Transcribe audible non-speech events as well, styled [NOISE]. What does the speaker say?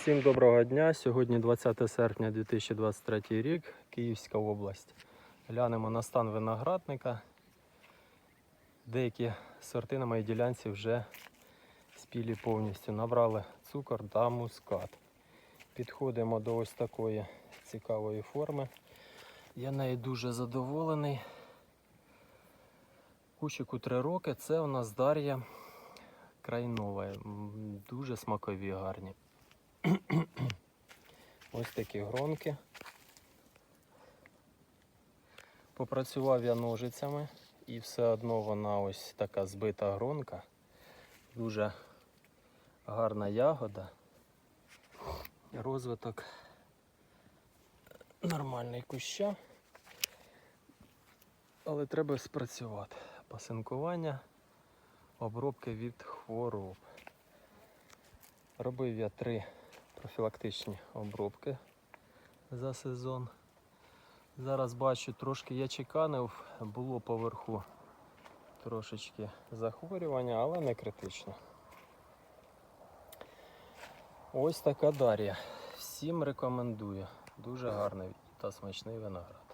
Всім доброго дня. Сьогодні 20 серпня 2023 рік, Київська область. Глянемо на стан виноградника. Деякі сорти на моїй ділянці вже спілі повністю. Набрали цукор та мускат. Підходимо до ось такої цікавої форми. Я нею дуже задоволений. Кущику 3 роки. Це у нас Дар'я Крайнова. Дуже смакові гарні. [CLEARS THROAT] Ось такі гронки. Попрацював я ножицями і все одно вона ось така збита гронка. Дуже гарна ягода. Розвиток нормальний куща. Але треба спрацювати. Пасинкування, обробки від хвороб. Робив я три профілактичні обробки за сезон. Зараз бачу, трошки я чеканив, було поверху трошечки захворювання, але не критично. Ось така Дар'я. Всім рекомендую. Дуже гарний та смачний виноград.